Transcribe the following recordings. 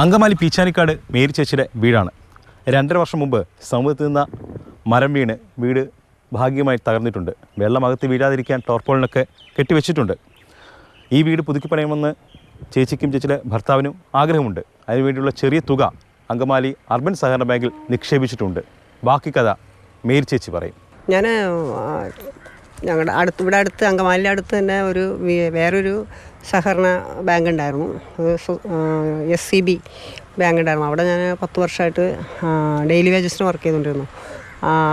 Angamaly Peechanikkad Mary ചേച്ചിയുടെ വീടാണ്. രണ്ടര വർഷം മുമ്പ് സമൂഹത്തിൽ നിന്ന മരം വീണ് വീട് ഭാഗ്യമായി തകർന്നിട്ടുണ്ട്. വെള്ളം അകത്ത് വീഴാതിരിക്കാൻ ടോർപോളിനൊക്കെ കെട്ടിവെച്ചിട്ടുണ്ട്. ഈ വീട് പുതുക്കി പണിയണമെന്ന് ചേച്ചിക്കും ചേച്ചിയുടെ ഭർത്താവിനും ആഗ്രഹമുണ്ട്. അതിനുവേണ്ടിയുള്ള ചെറിയ തുക അങ്കമാലി അർബൻ സഹകരണ ബാങ്കിൽ നിക്ഷേപിച്ചിട്ടുണ്ട്. ബാക്കി കഥ മേരി ചേച്ചി പറയും. ഞാൻ ഞങ്ങളുടെ അടുത്ത് ഇവിടെ അടുത്ത് അങ്കമാലിന്റെ അടുത്ത് തന്നെ ഒരു വേറൊരു സഹകരണ ബാങ്ക് ഉണ്ടായിരുന്നു എസ് സി ബി ബാങ്ക് ഉണ്ടായിരുന്നു അവിടെ ഞാൻ പത്ത് വർഷമായിട്ട് ഡെയിലി വേജസിന് വർക്ക് ചെയ്തുകൊണ്ടിരുന്നു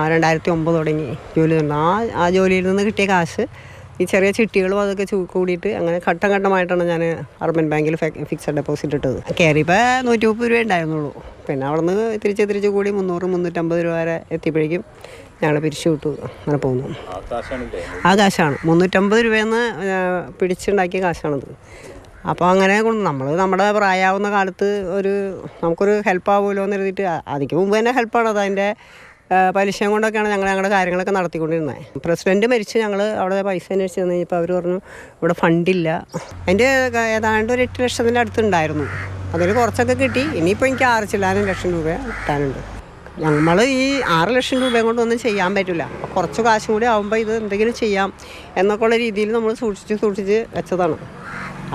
രണ്ടായിരത്തി ഒമ്പത് തുടങ്ങി ജോലി ആ ആ ജോലിയിൽ നിന്ന് കിട്ടിയ കാശ് ഈ ചെറിയ ചിട്ടികളും അതൊക്കെ കൂടിയിട്ട് അങ്ങനെ ഘട്ടം ഘട്ടമായിട്ടാണ് ഞാൻ അർബൻ ബാങ്കിൽ ഫിക്സഡ് ഡെപ്പോസിറ്റ് ഇട്ടത്. കയറിയപ്പോൾ നൂറ്റി മുപ്പത് രൂപ ഉണ്ടായിരുന്നുള്ളൂ. പിന്നെ അവിടെ നിന്ന് തിരിച്ച് തിരിച്ച് കൂടി മുന്നൂറ് മുന്നൂറ്റമ്പത് രൂപ വരെ എത്തിയപ്പോഴേക്കും ഞങ്ങൾ പിരിച്ചു വിട്ടു. അങ്ങനെ പോകുന്നു ആ കാശാണ്. മുന്നൂറ്റമ്പത് രൂപയെന്ന് പിടിച്ചുണ്ടാക്കിയ കാശാണത്. അപ്പോൾ അങ്ങനെ കൊണ്ട് നമ്മൾ നമ്മുടെ പ്രായാവുന്ന കാലത്ത് ഒരു നമുക്കൊരു ഹെൽപ്പ് ആവുമല്ലോ എന്ന് എഴുതിയിട്ട് അതിക്ക് മുമ്പ് തന്നെ ഹെൽപ്പാണ് അത് അതിന്റെ പലിശയും കൊണ്ടൊക്കെയാണ് ഞങ്ങൾ ഞങ്ങളുടെ കാര്യങ്ങളൊക്കെ നടത്തിക്കൊണ്ടിരുന്നത്. പ്രസിഡന്റ് മരിച്ച് ഞങ്ങൾ അവിടെ പൈസ അന്വേഷിച്ച് തന്നു കഴിഞ്ഞപ്പോൾ അവർ പറഞ്ഞു ഇവിടെ ഫണ്ടില്ല. അതിന്റെ ഏതാണ്ട് ഒരു എട്ട് ലക്ഷത്തിന്റെ അടുത്തുണ്ടായിരുന്നു. അതിൽ കുറച്ചൊക്കെ കിട്ടി. ഇനിയിപ്പോൾ എനിക്ക് ആറ് ചില്ലാനും ലക്ഷം രൂപ കിട്ടാനുണ്ട്. നമ്മൾ ഈ ആറ് ലക്ഷം രൂപയും കൊണ്ടൊന്നും ചെയ്യാൻ പറ്റില്ല കുറച്ച് കാശും കൂടി ആകുമ്പോൾ ഇത് എന്തെങ്കിലും ചെയ്യാം എന്നൊക്കെ ഉള്ള രീതിയിൽ നമ്മൾ സൂക്ഷിച്ച് സൂക്ഷിച്ച് വെച്ചതാണ്.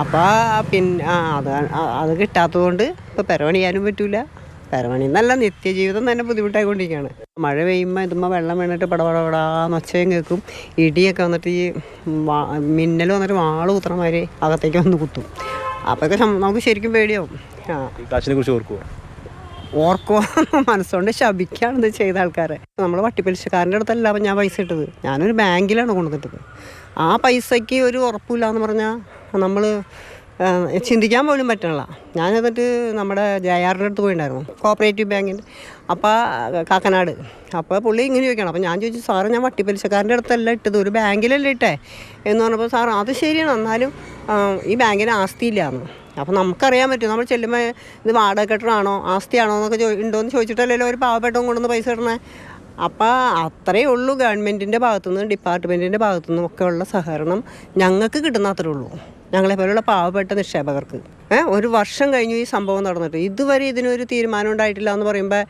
അപ്പോൾ പിന്നെ അത് അത് കിട്ടാത്തത് കൊണ്ട് ഇപ്പോൾ പെരവണിയാനും പറ്റില്ല പെരവണി നല്ല നിത്യജീവിതം തന്നെ ബുദ്ധിമുട്ടായിക്കൊണ്ടിരിക്കുകയാണ്. മഴ പെയ്യുമ്പോൾ ഇതുമ്പോൾ വെള്ളം വീണിട്ട് പടപടപടാന്ന് ഒച്ചയും കേൾക്കും. ഇടിയൊക്കെ വന്നിട്ട് ഈ വാ- മിന്നൽ വന്നിട്ട് വാൾ കുത്തണ മാതിരി അകത്തേക്ക് വന്ന് കുത്തും. അപ്പോഴൊക്കെ ഒക്കെ നമുക്ക് ശരിക്കും പേടിയാവും. ആ. ഓർക്കുക കാശിനെ കുറിച്ച് ഓർക്കുമോ ഓർക്കോ മനസ്സുകൊണ്ട് ശപിക്കാണ് ഇത് ചെയ്ത ആൾക്കാരെ. നമ്മൾ വട്ടിപ്പലിശക്കാരന്റെ അടുത്തല്ല അപ്പം ഞാൻ പൈസ ഇട്ടത്. ഞാനൊരു ബാങ്കിലാണ് കൊണ്ടുവന്നിട്ടത്. ആ പൈസയ്ക്ക് ഒരു ഉറപ്പില്ല എന്ന് പറഞ്ഞാൽ നമ്മൾ ചിന്തിക്കാൻ പോലും പറ്റണില്ല. ഞാൻ എന്നിട്ട് നമ്മുടെ ജയാറിന്റെ അടുത്ത് പോയിട്ടുണ്ടായിരുന്നു കോപ്പറേറ്റീവ് ബാങ്കിന്റെ അപ്പോൾ കാക്കനാട്. അപ്പോൾ പുള്ളി ഇങ്ങനെ ചോദിക്കണം. അപ്പോൾ ഞാൻ ചോദിച്ചു സാറ് ഞാൻ വട്ടിപ്പലിശക്കാരന്റെ അടുത്തല്ല ഇട്ടത്. ഒരു ബാങ്കിലല്ലേ ഇട്ടേ? എന്ന് പറഞ്ഞപ്പോൾ സാർ അത് ശരിയാണ്. എന്നാലും ഈ ബാങ്കിന് ആസ്തിയില്ലാന്ന്. അപ്പോൾ നമുക്കറിയാൻ പറ്റും. നമ്മൾ ചെല്ലുമ്പോൾ ഇത് വാടക കെട്ടണമാണോ ആസ്തിയാണോ എന്നൊക്കെ ചോ ഉണ്ടോയെന്ന് ചോദിച്ചിട്ടല്ലല്ലോ ഒരു പാവപ്പെട്ടവും കൊണ്ടുവന്ന് പൈസ ഇടണേ അപ്പോൾ അത്രയേ ഉള്ളൂ ഗവൺമെന്റിന്റെ ഭാഗത്തുനിന്ന് ഡിപ്പാർട്ട്മെന്റിന്റെ ഭാഗത്തുനിന്നും ഒക്കെയുള്ള സഹകരണം ഞങ്ങൾക്ക് കിട്ടുന്ന അത്രേ ഉള്ളൂ. ഞങ്ങളെ പോലുള്ള പാവപ്പെട്ട നിക്ഷേപകർക്ക്. ഒരു വർഷം കഴിഞ്ഞു ഈ സംഭവം നടന്നിട്ട്. ഇതുവരെ ഇതിനൊരു തീരുമാനം ഉണ്ടായിട്ടില്ല എന്ന് പറയുമ്പോൾ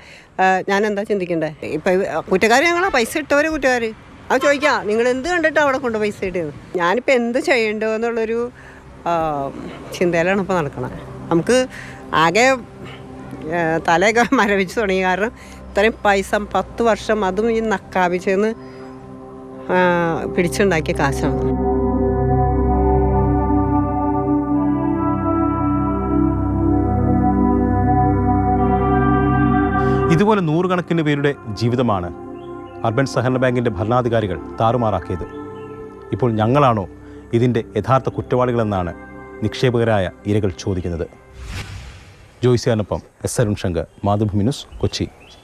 ഞാൻ എന്താ ചിന്തിക്കണ്ടേ? ഇപ്പം കുറ്റക്കാർ ഞങ്ങളാ പൈസ ഇട്ടവരെ കുറ്റക്കാർ അത് ചോദിക്കാം നിങ്ങൾ എന്ത് കണ്ടിട്ട് അവിടെ കൊണ്ട് പൈസ ഇട്ടത് ഞാനിപ്പോൾ എന്ത് ചെയ്യണ്ടോ എന്നുള്ളൊരു ചിന്തയിലാണ് ഇപ്പോൾ നടക്കണത്. നമുക്ക് ആകെ തലയൊക്കെ മരവിച്ച് തുടങ്ങി. കാരണം ഇത്രയും പൈസ പത്ത് വർഷം അതും ഈ നക്കാപിച്ചെന്ന് പിടിച്ചുണ്ടാക്കിയ കാശാണ്. ഇതുപോലെ നൂറുകണക്കിന് പേരുടെ ജീവിതമാണ് അർബൻ സഹകരണ ബാങ്കിന്റെ ഭരണാധികാരികൾ താറുമാറാക്കിയത്. ഇപ്പോൾ ഞങ്ങളാണോ ഇതിന്റെ യഥാർത്ഥ കുറ്റവാളികളെന്നാണ് നിക്ഷേപകരായ ഇരകൾ ചോദിക്കുന്നത്. ജോയ്സിയാനൊപ്പം എസ് അരുൺ ശങ്കർ മാതൃഭൂമി ന്യൂസ് കൊച്ചി.